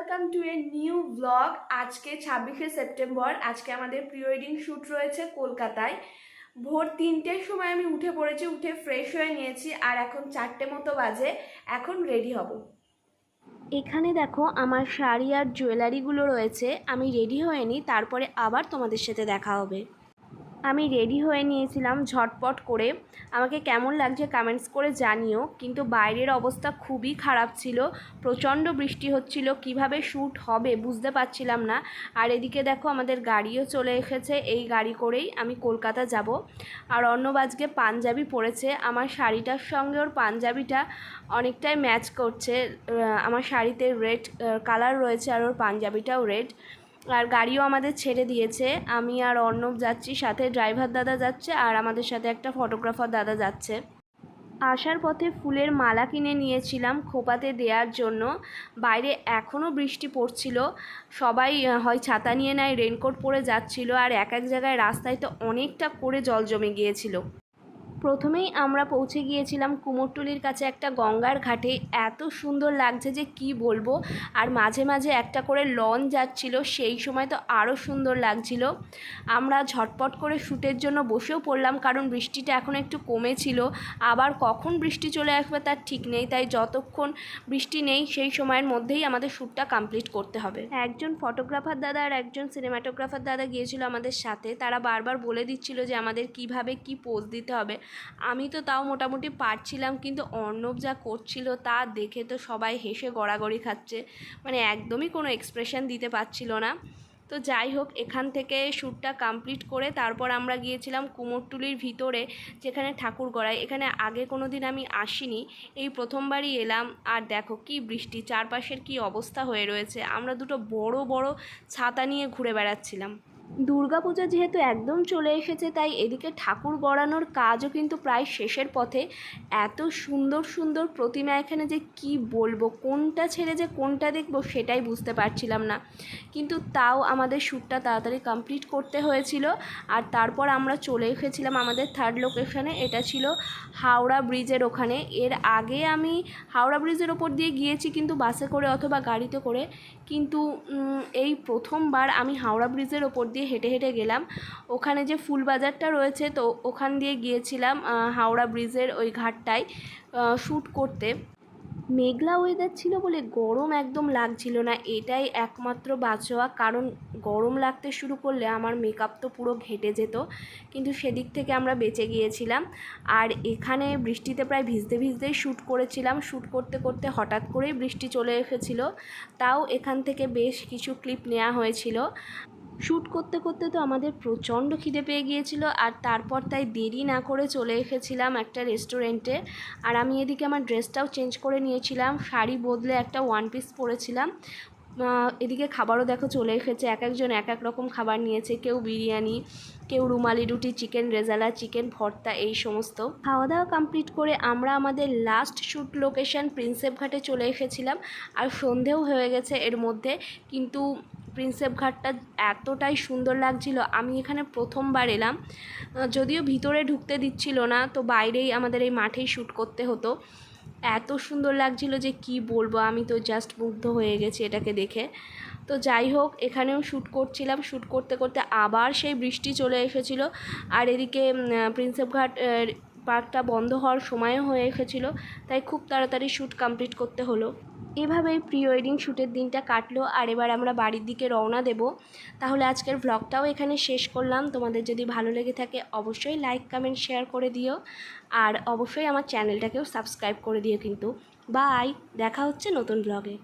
Welcome to a new blog আজকে ছাব্বিশে September. আজকে আমাদের প্রি ওয়েডিং শ্যুট রয়েছে কলকাতায়। ভোর তিনটের সময় আমি উঠে পড়েছি, উঠে ফ্রেশ হয়ে নিয়েছি, আর এখন চারটে মতো বাজে। এখন রেডি হব। এখানে দেখো আমার শাড়ি আর জুয়েলারিগুলো রয়েছে। আমি রেডি হয়ে নিই তারপরে আবার তোমাদের সাথে দেখা হবে। আমি রেডি হয়ে নিয়েছিলাম ঝটপট করে। আমাকে কেমন লাগছে কমেন্টস করে জানিও। কিন্তু বাইরের অবস্থা খুবই খারাপ ছিল। প্রচণ্ড বৃষ্টি হচ্ছিল। কীভাবে শ্যুট হবে বুঝতে পারছিলাম না। আর এদিকে দেখো আমাদের গাড়িও চলে এসেছে। এই গাড়ি করেই আমি কলকাতা যাব। আর অর্ণব আজকে পাঞ্জাবি পরেছে। আমার শাড়িটার সঙ্গে ওর পাঞ্জাবিটা অনেকটাই ম্যাচ করছে। আমার শাড়িতে রেড কালার রয়েছে আর ওর পাঞ্জাবিটাও রেড আর গাড়িও আমাদের ছেড়ে দিয়েছে। আমি আর অর্ণব যাচ্ছি, সাথে ড্রাইভার দাদা যাচ্ছে আর আমাদের সাথে একটা ফটোগ্রাফার দাদা যাচ্ছে। আসার পথে ফুলের মালা কিনে নিয়েছিলাম খোপাতে দেওয়ার জন্য। বাইরে এখনও বৃষ্টি পড়ছিল। সবাই হয় ছাতা নিয়ে নেয় রেনকোট পরে যাচ্ছিল আর এক এক জায়গায় রাস্তায় তো অনেকটা করে জল জমে গিয়েছিল। প্রথমেই আমরা পৌঁছে গিয়েছিলাম কুমোরটুলির কাছে একটা গঙ্গার ঘাটে। এত সুন্দর লাগছে যে কি বলব? আর মাঝে মাঝে একটা করে লঞ্চ যাচ্ছিল, সেই সময় তো আরও সুন্দর লাগছিল। আমরা ঝটপট করে শ্যুটের জন্য বসেও পড়লাম, কারণ বৃষ্টিটা এখন একটু কমেছিল। আবার কখন বৃষ্টি চলে আসবে তার ঠিক নেই, তাই যতক্ষণ বৃষ্টি নেই, সেই সময়ের মধ্যেই আমাদের শ্যুটটা কমপ্লিট করতে হবে। একজন ফটোগ্রাফার দাদা আর একজন সিনেমাটোগ্রাফার দাদা গিয়েছিল আমাদের সাথে। তারা বারবার বলে দিচ্ছিল যে আমাদের কীভাবে কি পোজ দিতে হবে। আমি তো তাও মোটামুটি পারছিলাম, কিন্তু অর্ণব যা করছিল তা দেখে তো সবাই হেসে গড়াগড়ি খাচ্ছে। মানে একদমই কোনো এক্সপ্রেশন দিতে পারছিল না। তো যাই হোক, এখান থেকে শ্যুটটা কমপ্লিট করে তারপর আমরা গিয়েছিলাম কুমোরটুলির ভিতরে, যেখানে ঠাকুর গড়ায়। এখানে আগে কোনো দিন আমি আসিনি, এই প্রথমবারই এলাম। আর দেখো কি বৃষ্টি, চারপাশের কি অবস্থা হয়ে রয়েছে। আমরা দুটো বড় বড় ছাতা নিয়ে ঘুরে বেড়াচ্ছিলাম। দুর্গাপূজা যেহেতু একদম চলে এসেছে, তাই এদিকে ঠাকুর গড়ানোর কাজও কিন্তু প্রায় শেষের পথে। এত সুন্দর সুন্দর প্রতিমা এখানে যে কি বলব, কোনটা ছেড়ে যে কোনটা দেখব সেটাই বুঝতে পারছিলাম না। কিন্তু তাও আমাদের শ্যুটটা তাড়াতাড়ি কমপ্লিট করতে হয়েছিল আর তারপর আমরা চলে এসেছিলাম আমাদের থার্ড লোকেশনে এটা ছিল হাওড়া ব্রিজের ওখানে। এর আগে আমি হাওড়া ব্রিজের ওপর দিয়ে গিয়েছি কিন্তু বাসে করে অথবা গাড়িতে করে। কিন্তু এই প্রথমবার আমি হাওড়া ব্রিজের ওপর দিয়ে হেঁটে হেঁটে গেলাম। ওখানে যে ফুল বাজারটা রয়েছে, তো ওখান দিয়ে গিয়েছিলাম হাওড়া ব্রিজের ওই ঘাটটায় শ্যুট করতে। মেঘলা ওয়েদার ছিল বলে গরম একদম লাগছিল না। এটাই একমাত্র বাঁচোয়া। কারণ গরম লাগতে শুরু করলে আমার মেকআপ তো পুরো ঘেটে যেত। কিন্তু সেদিক থেকে আমরা বেঁচে গিয়েছিলাম। আর এখানে বৃষ্টিতে প্রায় ভিজতে ভিজতেই শ্যুট করেছিলাম। শ্যুট করতে করতে হঠাৎ করেই বৃষ্টি চলে এসেছিল। তাও এখান থেকে বেশ কিছু ক্লিপ নেওয়া হয়েছিল। শ্যুট করতে করতে তো আমাদের প্রচণ্ড খিদে পেয়ে গিয়েছিল আর তারপর তাই দেরি না করে চলে এসেছিলাম একটা রেস্টুরেন্টে। আর আমি এদিকে আমার ড্রেসটাও চেঞ্জ করে নিয়েছিলাম, শাড়ি বদলে একটা ওয়ান পিস পরেছিলাম। এদিকে খাবারও দেখো চলে এসেছে, এক একজন এক এক রকম খাবার নিয়েছে, কেউ বিরিয়ানি, কেউ রুমালি রুটি, চিকেন রেজালা, চিকেন ভর্তা, এই সমস্ত। খাওয়া দাওয়া কমপ্লিট করে আমরা আমাদের লাস্ট শ্যুট লোকেশন প্রিন্সেপ ঘাটে চলে এসেছিলাম। আর সন্ধেও হয়ে গেছে এর মধ্যে, কিন্তু প্রিন্সেপ ঘাটটা এতটাই সুন্দর লাগছিল। আমি এখানে প্রথমবার এলাম। যদিও ভিতরে ঢুকতে দিচ্ছিল না, তো বাইরেই আমাদের এই মাঠেই শ্যুট করতে হতো। এত সুন্দর লাগছিল যে কি বলব, আমি তো জাস্ট মুগ্ধ হয়ে গেছি এটাকে দেখে। তো যাই হোক, এখানেও শ্যুট করছিলাম। শ্যুট করতে করতে আবার সেই বৃষ্টি চলে এসেছিল। আর এদিকে প্রিন্সেপ ঘাট পার্কটা বন্ধ হওয়ার সময়ও হয়ে এসেছিল। তাই খুব তাড়াতাড়ি শ্যুট কমপ্লিট করতে হলো। এভাবেই প্রি ওয়েডিং শ্যুটের দিনটা কাটলো। আর এবার আমরা বাড়ির দিকে রওনা দেব। তাহলে আজকের ভ্লগটাও এখানে শেষ করলাম। তোমাদের যদি ভালো লেগে থাকে অবশ্যই লাইক কমেন্ট শেয়ার করে দিও। আর অবশ্যই আমার চ্যানেলটাকেও সাবস্ক্রাইব করে দিও কিন্তু। বাই দেখা হচ্ছে নতুন ব্লগে